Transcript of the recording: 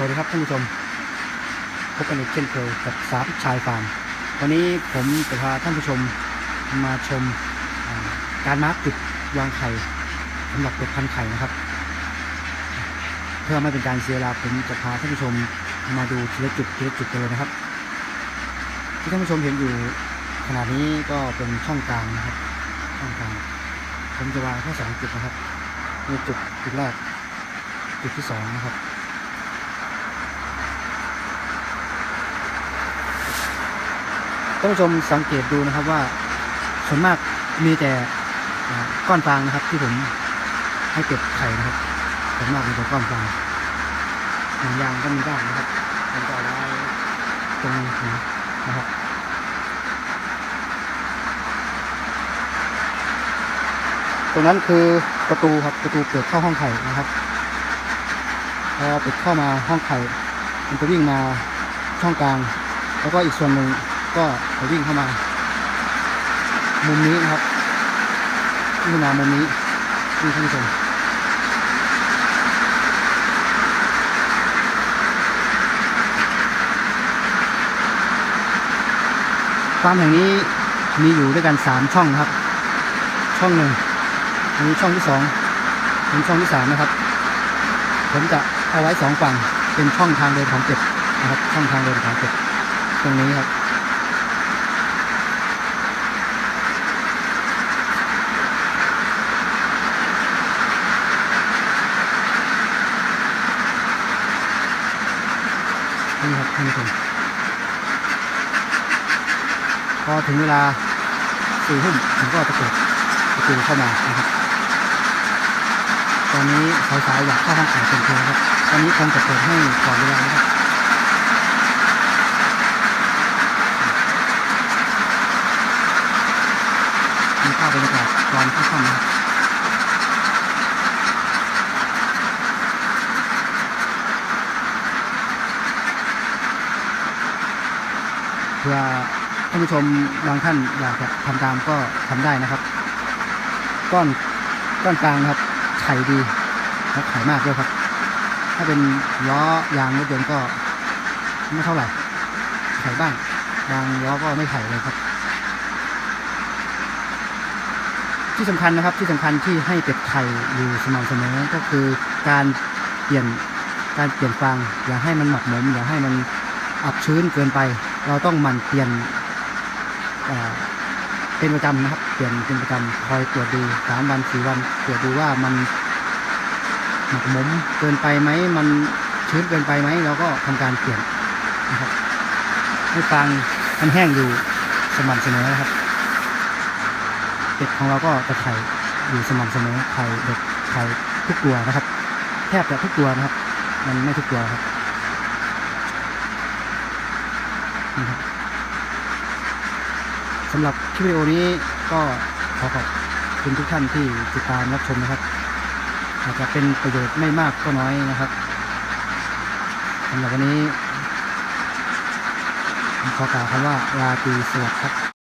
สวัสดีครับท่านผู้ชม พบกันอีกเช่นเคยกับสามชายฟาร์มวันนี้ผมจะพาท่านผู้ชมมาชมการมาร์กจุดวางไข่สำหรับเป็ดพันไข่นะครับ เพื่อไม่เป็นการเสียเวลาผมจะพาท่านผู้ชมมาดูทีละจุดทีละจุดกันเลยนะครับ ที่ท่านผู้ชมเห็นอยู่ขณะนี้ก็เป็นช่องกลางนะครับ ช่องกลางผมจะวางแค่สองจุดนะครับนี่จุดจุดแรกจุดที่สองนะครับ ท่านผู้ชมสังเกตดูนะครับว่าส่วนมากมีแต่ก้อนฟางนะครับ ที่ผมให้เก็บไข่นะครับส่วนมากมีแต่ก้อนฟางหนังยางก็มีบ้างนะครับผมจะไว้ตรงนี้นะครับตรงนั้นคือประตูครับประตูเปิดเข้าห้องไข่นะครับพอปิดเข้ามาห้องไข่มันจะวิ่งมาช่องกลาง แล้วก็อีกส่วนหนึ่ง ก็วิ่งเข้ามา มุมนี้นะครับวิ่งมามุมนี้นี่ท่านผู้ชมฟาร์มแห่งนี้มีอยู่ด้วยกันสามช่องครับ ช่องหนึ่งอันนี้ช่องที่สองอันนี้ช่องที่สามนะครับ ผมจะเอาไว้สองฝั่งเป็นช่องทางเดินของเป็ดนะครับ ช่องทางเดินของเป็ดตรงนี้ครับ นี่ครับ ท่านผู้ชมพอถึงเวลาสี่ทุ่มผมก็จะเปิดประตูเข้ามานะครับ ตอนนี้สาวๆอยากเข้าห้องขายเป็นเพื่อนครับ ตอนนี้คงจะเปิดให้ก่อนเวลานะครับมีภาพบรรยากาศตอนที่ค่ำนะครับ เพื่อท่านผู้ชมบางท่านอยากจะทำตามก็ทำได้นะครับ ก้อนก้อนกลางนะครับไข่ดีและไข่มากด้วยครับ ถ้าเป็นล้อยางรถยนต์ก็ไม่เท่าไหร่ไข่บ้างบางล้อก็ไม่ไข่เลยครับ ที่สำคัญนะครับที่สำคัญที่ให้เป็ดไข่อยู่สม่ำเสมอก็คือการเปลี่ยนการเปลี่ยนฟางอย่าให้มันหมักหมมอย่าให้มันอับชื้นเกินไป เราต้องหมั่นเปลี่ยนเป็นประจำนะครับ เปลี่ยนเป็นประจำคอยตรวจดูสามวันสี่วันตรวจดูว่ามันหมักหมมเกินไปไหมมันชื้นเกินไปไหมเราก็ทำการเปลี่ยนนะครับให้ฟางมันแห้งอยู่สม่ำเสมอนะครับเป็ดของเราก็จะไข่อยู่สม่ำเสมอไข่เด็กไข่ทุกตัวนะครับ แทบจะทุกตัวนะครับ มันไม่ทุกตัวครับ นี่ครับสำหรับคลิปวิดีโอนี้ก็ขอขอบคุณทุกท่านที่ติดตามรับชมนะครับ อาจจะเป็นประโยชน์ไม่มากก็น้อยนะครับสำหรับวันนี้ขอกล่าวคำว่าลาตีสวัสดิ์ครับ